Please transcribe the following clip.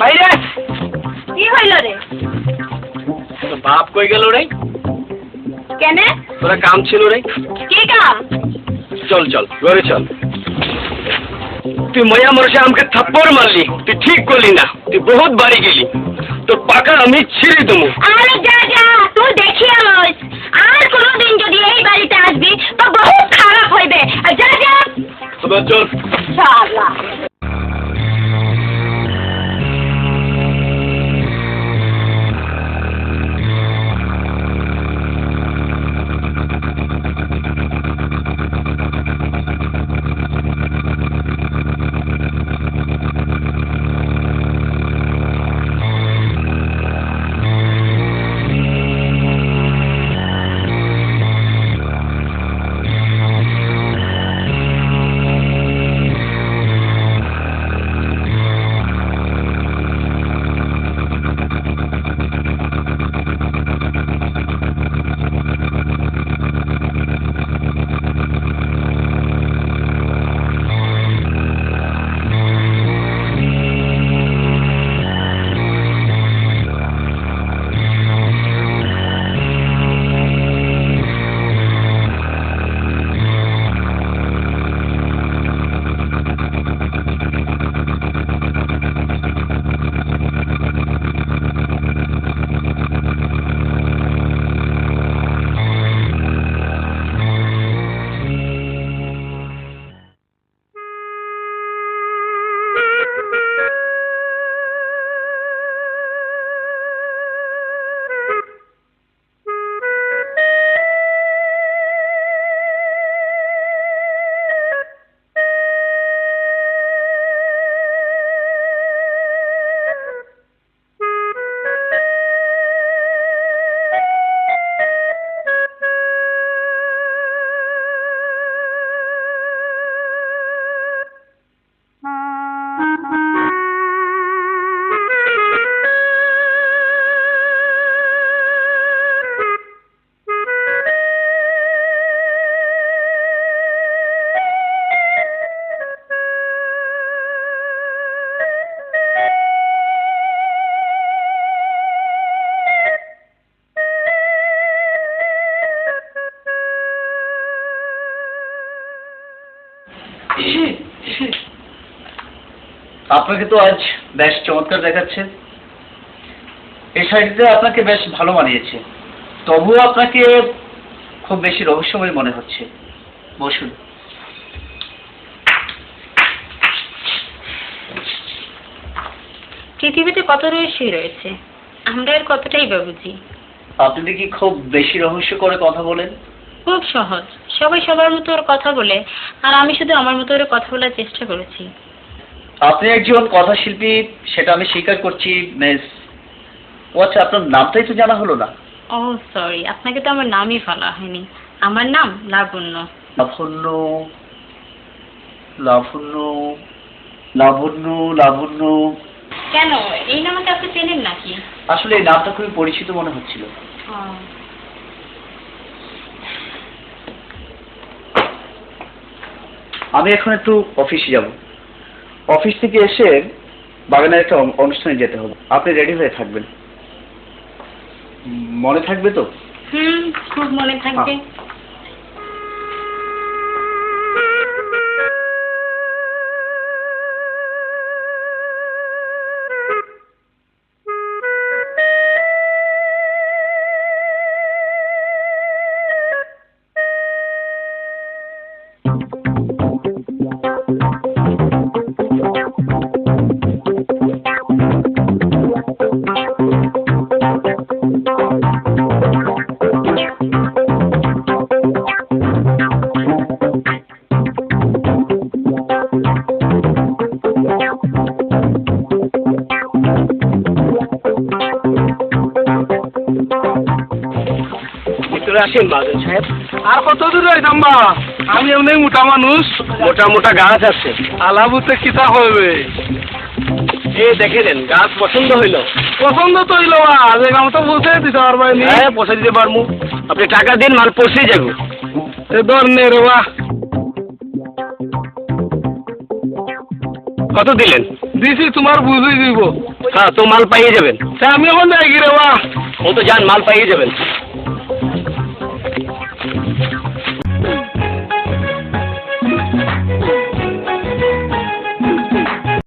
বাইরে কি হইল রে? বাপ কই গেল রে? কেনে? তোরা কাম ছিল রে? কি কাম? চল চল ঘরে চল। তুই ময়া মরসে আমাকে থাপ্পড় মারলি তুই ঠিক করলি না তুই বহুত বাড়ি গেলি। তোর পাকা আমি ছিঁড়ে দেবো। আরে যা যা তুই লইস আর কোনোদিন যদি এই বাড়িতে আসবি তো বহুত খারাপ হইবে। যা যা। এবার চল। আপনাকে তো আজ বেশ চমৎকার দেখাচ্ছে। এই শাড়িতে আপনাকে বেশ ভালো মানিয়েছে। তবুও আপনাকে খুব বেশি রহস্যময় মনে হচ্ছে। বসুন। পৃথিবীতে কত রহস্যই রয়েছে? আমরা এর কতটাই বা বুঝি? আপনি কি খুব বেশি রহস্য করে কথা বলেন। খুব সহজ। সবাই সবার মতো ওর কথা বলে আর আমি শুধু আমার মতো করে কথা বলার চেষ্টা করেছি। আপনি একজন কথাশিল্পী সেটা আমি স্বীকার করছি মিস ও আচ্ছা আপনার নামটাই তো জানা হলো না। ও সরি আপনাকে তো আমার নামই ফেলা হয়নি। আমার নাম লাবণ্য। লাবণ্য লাবণ্য লাবণ্য লাবণ্য। কেন? এই নামটা আপনি চেনেন নাকি? আসলে এই নামটা খুবই পরিচিত মনে হচ্ছিল। আমি এখন একটু অফিসে যাব। অফিস থেকে এসে বাগানের একটা অনুষ্ঠানে যেতে হবে। আপনি রেডি হয়ে থাকবেন। মনে থাকবে তো? হুম খুব মনে থাকবে। ভিতরে আসেন বাদল সাহেব। আর কত দূর যাইতাম বা আমি এমনি মোটা মানুষ। মোটা মোটা গাছ আছে। আলাবুতে কিতা হবে এই দেখে নেন গাছ পছন্দ হইল। পছন্দ তো হইল আজ তো বসে দিতে পারবাই নি হ্যাঁ পয়সা দিতে পারব। আপনি টাকা দিন মাল পৌঁছে যাব। এ ধর নে রে বা কত দিলেন? দিছি তোমার বুঝই দিব। হ্যাঁ তো মাল পাইয়ে যাবেন। আমি এখন যাই গিয়ে ও তো যান মাল পাইয়ে যাবেন।